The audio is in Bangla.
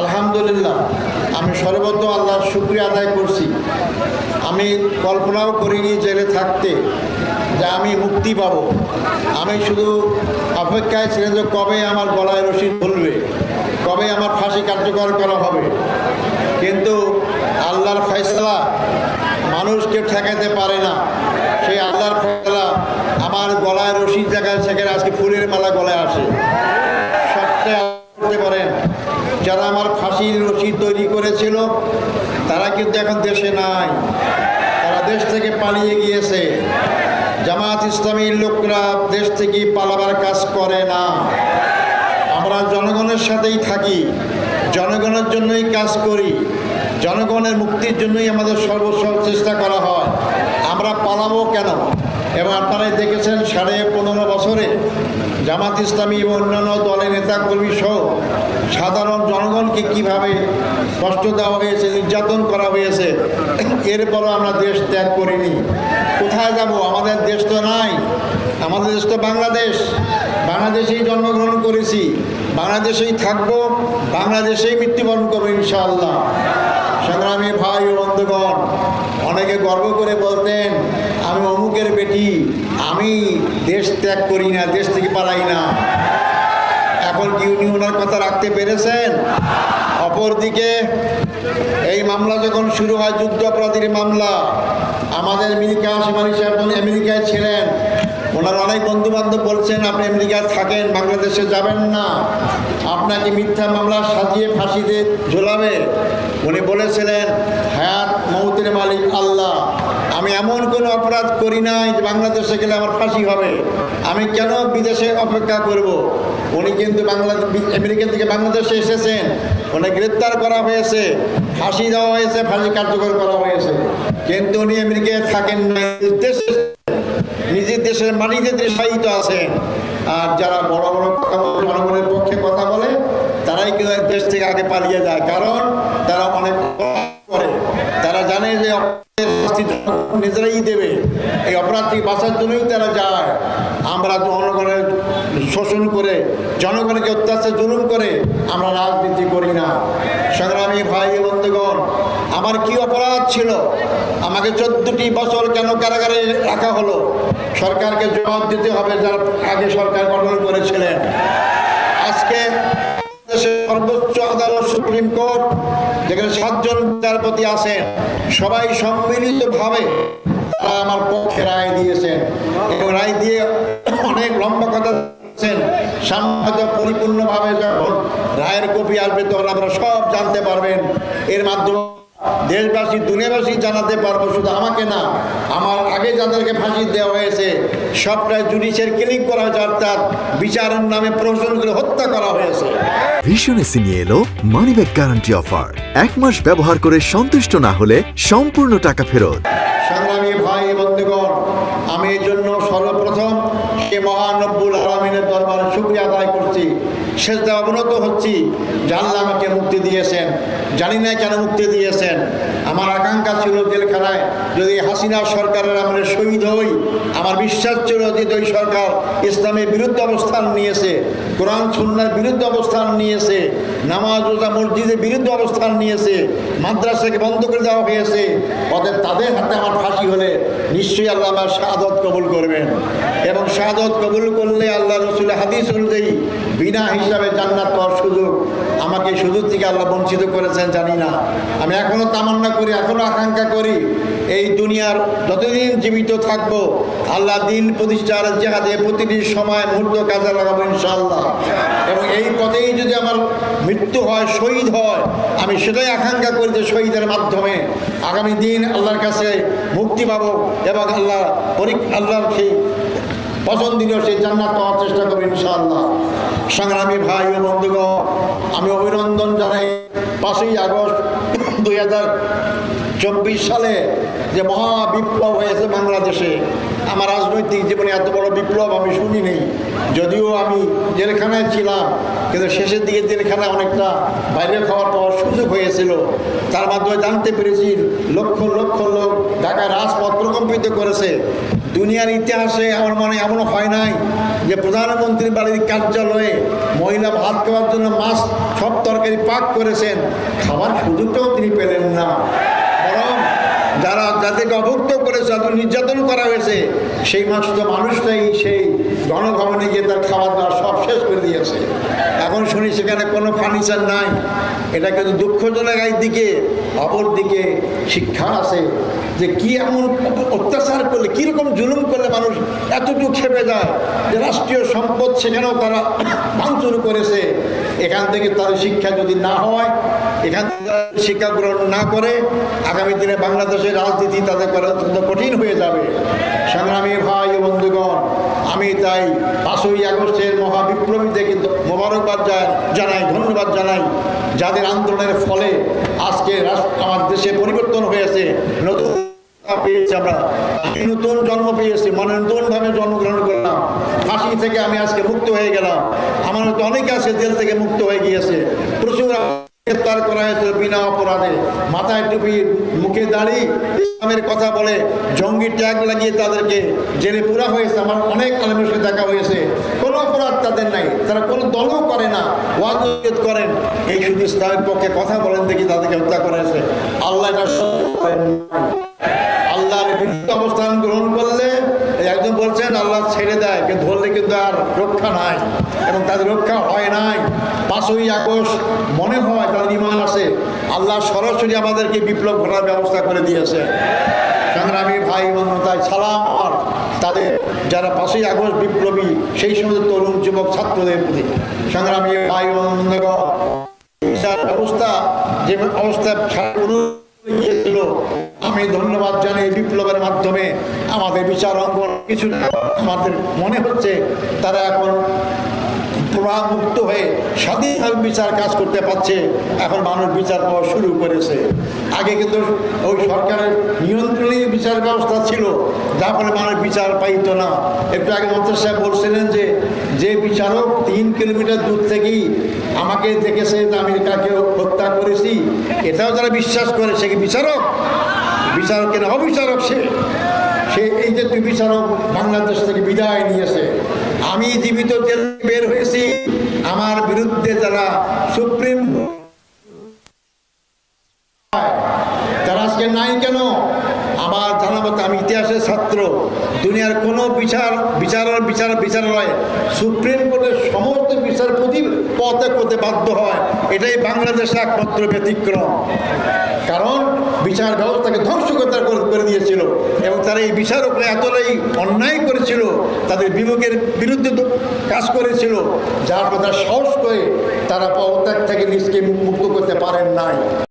আলহামদুলিল্লাহ, আমি সর্বপ্রথম আল্লাহর শুক্রিয়া আদায় করছি। আমি কল্পনাও করিনি জেলে থাকতে যে আমি মুক্তি পাব। আমি শুধু অপেক্ষায় ছিলেন যে কবে আমার গলায় রশিদ ধরবে কবে আমার ফাঁসি কার্যকর করা হবে। কিন্তু আল্লাহর ফয়সলা মানুষকে ঠেকাতে পারে না। সেই আল্লাহর ফয়সলা আমার গলায় রশিদ জায়গায় সেখানে আজকে ফুলের মালা গলায় আসে। সবচেয়ে করতে পারেন। যারা আমার ফাঁসির রশিদ তৈরি করেছিল, তারা কিন্তু এখন দেশে নাই। তারা দেশ থেকে পালিয়ে গিয়েছে। জামাত ইসলামীর লোকরা দেশ থেকে পালাবার কাজ করে না। আমরা জনগণের সাথেই থাকি। জনগণের জন্যই কাজ করি। জনগণের মুক্তির জন্যই আমাদের সর্বস্ব চেষ্টা করা হয়। আমরা পালাবো কেন? এবং আপনারাই দেখেছেন, সাড়ে পনেরো বছরে জামাত ইসলামী এবং অন্যান্য দলের নেতাকর্মী সহ সাধারণ জনগণকে কীভাবে কষ্ট দেওয়া হয়েছে, নির্যাতন করা হয়েছে, এরপরও আমরা দেশ ত্যাগ করিনি। কোথায় যাব? আমাদের দেশ তো নাই। আমাদের দেশ তো বাংলাদেশ। বাংলাদেশেই জন্মগ্রহণ করেছি। বাংলাদেশেই থাকব, বাংলাদেশেই মৃত্যুবরণ করব ইনশাআল্লাহ। সংগ্রামী ভাই ও বন্ধুগণ, অনেকে গর্ব করে বলতেন, আমি অমুকের বেটি, আমি দেশ ত্যাগ করি না, দেশ থেকে পালাই না। এখন কি উনি ওনার কথা রাখতে পেরেছেন? অপরদিকে, এই মামলা যখন শুরু হয় যুদ্ধ অপরাধীর মামলা, আমাদের আমেরিকা শিমানি সাহেব আমেরিকায় ছিলেন। ওনার অনেক বন্ধু বান্ধব বলছেন, আপনি আমেরিকায় থাকেন, বাংলাদেশে যাবেন না। আপনাকে মিথ্যা মামলা সাজিয়ে ফাঁসিতে ঝোলাবে। উনি বলেছিলেন হায়াত মৌতের মালিক আল্লাহ। আমি এমন কোনো অপরাধ করি নাই যে বাংলাদেশে গেলে আমার ফাঁসি হবে। আমি কেন বিদেশে অপেক্ষা করব। উনি কিন্তু বাংলাদেশ আমেরিকা থেকে বাংলাদেশে এসেছেন। উনি গ্রেপ্তার করা হয়েছে ফাঁসি দেওয়া হয়েছে ফাঁসি কার্যকর করা হয়েছে। কিন্তু উনি আমেরিকায় থাকেন না দেশে নিজের দেশের মাটিতে দেশায়িত আছেন। আর যারা বড় বড় কথা বলে, জনগণের পক্ষে কথা বলে তারাই কিন্তু দেশ থেকে আগে পালিয়ে যায়। কারণ নিজেরাই দেবে। এই অপরাধ থেকে বাঁচার জন্যই তারা যায়। আমরা জনগণের শোষণ করে, জনগণকে অত্যাচার জুলুম করে আমরা রাজনীতি করি না। সংগ্রামী ভাই বন্ধুগণ, আমার কি অপরাধ ছিল? আমাকে চোদ্দটি বছর কেন কারাগারে রাখা হলো? সরকারকে জবাব দিতে হবে যারা আগে সরকার গঠন করেছিলেন। আজকে সর্বোচ্চ আদালত, সুপ্রিম কোর্ট, যেখানে সাতজন বিচারপতি আছেন, সবাই সম্মিলিতভাবে তারা আমার পক্ষে রায় দিয়েছেন। এবং রায় দিয়ে অনেক লম্বা কথা পরিপূর্ণ ভাবে যখন রায়ের কপি আসবে তখন আপনারা সব জানতে পারবেন। এর মাধ্যমে দেশবাসী দুনিয়াবাসী জানাতে পারব শুধু আমাকে না আমার আগে যাদেরকে ফাঁসি দেওয়া হয়েছে সবটাই জুডিশিয়াল ক্লিক করা হয়েছে অর্থাৎ বিচারের নামে প্রহসন করে হত্যা করা হয়েছে। ভীষণ এসে নিয়ে এলো মানিব্যাগ গ্যারান্টি অফার এক মাস ব্যবহার করে সন্তুষ্ট না হলে সম্পূর্ণ টাকা ফেরত। সংগ্রামী ভাই বন্ধুগণ আমি এই জন্য সর্বপ্রথম সে মহানব্বুল আলমিনের দরবারে শুক্রিয়া আদায় করছি। শেষ অবনত হচ্ছি জানলে আমাকে মুক্তি দিয়েছেন। জানি না কেন মুক্তি দিয়েছেন। আমার আকাঙ্ক্ষা ছিল জেলখানায় যদি হাসিনা সরকারের আমলে শহীদ হই, আমার বিশ্বাস ছিল যে ওই সরকার ইসলামের বিরুদ্ধে অবস্থান নিয়েছে, কোরআন, সুন্নার বিরুদ্ধে অবস্থান নিয়েছে, নামাজ, রোজা, মসজিদের বিরুদ্ধে অবস্থান নিয়েছে, মাদ্রাসাকে বন্ধ করে দেওয়া হয়েছে, অতএব তাদের হাতে আমার ফাঁসি হলে নিশ্চয়ই আল্লাহ আমার শাহাদত কবুল করবেন। এবং শাহাদত কবুল করলে আল্লাহ রসুল হাদিস অনুযায়ী বিনা হিসাবে জান্নাত পাওয়ার সুযোগ আমাকে সুযোগ থেকে আল্লাহ বঞ্চিত করেছেন। জানি না। আমি এখনও তামান্না করি এখনও আকাঙ্ক্ষা করি। এই দুনিয়ার যতদিন জীবিত থাকব, আল্লাহ দিন প্রতিষ্ঠার জেহাদে প্রতিটি সময় মুহূর্ত কাজে লাগাবো ইনশাআল্লাহ। এবং এই পথেই যদি আমার মৃত্যু হয়, শহীদ হয়, আমি সেটাই আকাঙ্ক্ষা করি যে শহীদের মাধ্যমে আগামী দিন আল্লাহর কাছে মুক্তি পাব এবং আল্লাহ পরীক্ষা আল্লাহর সেই পছন্দনীয় সেই জান্নাত পাওয়ার চেষ্টা করব ইনশাআল্লাহ। সংগ্রামী ভাই ও বন্ধুগণ, আমি অভিনন্দন জানাই। পাঁচই আগস্ট দুই চব্বিশ সালে যে মহা বিপ্লব হয়েছে বাংলাদেশে, আমার রাজনৈতিক জীবনে এত বড় বিপ্লব আমি শুনি নেই যদিও আমি জেলখানায় ছিলাম, কিন্তু শেষের দিকে জেলখানায় অনেকটা বাইরে খাওয়ার পাওয়ার সুযোগ হয়েছিল। তার মাধ্যমে জানতে পেরেছি, লক্ষ লক্ষ লোক রাজপথ প্রকম্পিত করেছে। দুনিয়ার ইতিহাসে আমার মনে এমনও হয় নাই যে প্রধানমন্ত্রীর বাড়ির কার্যালয়ে মহিলা ভাত খাওয়ার জন্য মাছ, সব তরকারি পাক করেছেন। খাবার সুযোগটাও তিনি পেলেন না। বরং যারা যাদেরকে অভুক্ত করেছে যাদের নির্যাতন করা হয়েছে, সেই মাংস মানুষটাই সেই গণভবনে গিয়ে তার খাবার দাবার সব শেষ করে দিয়েছে। এখন শুনি সেখানে কোনো ফার্নিচার নাই। এটা কিন্তু দুঃখজনক একদিকে অপর দিকে শিক্ষা আছে। যে কি এমন অত্যাচার করলে, কীরকম জুলুম করলে মানুষ এতটুকু খেপে যায় যে রাষ্ট্রীয় সম্পদ সেখানেও তারা ভাঙচুর করেছে। এখান থেকে তাদের শিক্ষা যদি না হয়, এখান থেকে শিক্ষা গ্রহণ না করে, আগামী দিনে বাংলাদেশের রাজনীতি তাদের করা অত্যন্ত কঠিন হয়ে যাবে। সংগ্রামী ভাই ও বন্ধুগণ, আমি তাই পাঁচই আগস্টের মহাবিপ্লবীতে কিন্তু মোবারকবাদ জানাই, ধন্যবাদ জানাই। যাদের আন্দোলনের ফলে আজকে আমার দেশে পরিবর্তন হয়েছে, নতুন পেয়েছি আমরা। নতুন জন্ম পেয়েছি মানে নতুনভাবে জন্মগ্রহণ করলাম। ফাঁসি থেকে আমি আজকে মুক্ত হয়ে গেলাম। আমার হয়তো অনেকে আছে, জেল থেকে মুক্ত হয়ে গিয়েছে। প্রচুর গ্রেপ্তার করা হয়েছিল বিনা অপরাধে। মাথায় টুপি, মুখে দাড়ি, ইসলামের কথা বলে জঙ্গি ট্যাগ লাগিয়ে তাদেরকে জেলে পুরা হয়েছে। আমার অনেক আলমের সাথে দেখা হয়েছে। কোনো অপরাধ তাদের নাই। তারা কোনো দলও করে না। ওয়াজ করেন। এই শুধু ইসলামের পক্ষে কথা বলেন দেখি তাদেরকে হত্যা করা হয়েছে। আল্লাহ এটা বিরুদ্ধে অবস্থান গ্রহণ করলে একজন বলছেন, আল্লাহ ছেড়ে দেয়, কিন্তু ধরলে কিন্তু আর রক্ষা নাই এবং তাদের রক্ষা হয় নাই। পাঁচই আগস্ট মনে হয় তাদের ইমান আছে আল্লাহ সরাসরি আমাদেরকে বিপ্লব ঘটার ব্যবস্থা করে দিয়েছে। সংগ্রামী ভাই মন্যতায় সালাম আর তাদের যারা পাঁচই আগস্ট বিপ্লবী, সেই সমস্ত তরুণ যুবক ছাত্রদের প্রতি। সংগ্রামী ভাই ব্যবস্থা যে অবস্থা গিয়েছিল আমি ধন্যবাদ জানাই বিপ্লবের মাধ্যমে আমাদের বিচার অঙ্গন কিছুটা আমাদের মনে হচ্ছে তারা এখন প্রভাবমুক্ত হয়ে স্বাধীনভাবে বিচার কাজ করতে পারছে। এখন মানুষ বিচার পাওয়া শুরু করেছে। আগে কিন্তু ওই সরকারের নিয়ন্ত্রণে বিচার ব্যবস্থা ছিল, যার ফলে মানুষ বিচার পাইত না। একটু আগে মন্ত্রী সাহেব বলছিলেন যে যে বিচারক তিন কিলোমিটার দূর থেকেই আমাকে দেখেছে যে আমি কাকে হত্যা করেছি, এটাও যারা বিশ্বাস করে, সে কি বিচারক? বিচারকের অবিচারক সে। সে এই যে তুই বিচারক বাংলাদেশ থেকে বিদায় নিয়েছে, আমি জীবিত জেল বের হয়েছি। আমার বিরুদ্ধে যারা সুপ্রিম তারা আজকে নাই কেন আমার জানা মতো আমি ইতিহাসের ছাত্র দুনিয়ার কোনো বিচার বিচার বিচার, বিচারালয়, সুপ্রিম কোর্টের সমস্ত বিচারপতি পদত্যাগ করতে বাধ্য হয়। এটাই বাংলাদেশের একমাত্র ব্যতিক্রম। কারণ বিচার ব্যবস্থাকে ধ্বংস করে, করে- দিয়েছিল এবং তারা এই বিচারকরা এতটাই অন্যায় করেছিল, তাদের বিবেকের বিরুদ্ধে কাজ করেছিল, যার কথা সাহস করে তারা পদত্যাগ থেকে নিজকে মুক্ত করতে পারেন নাই।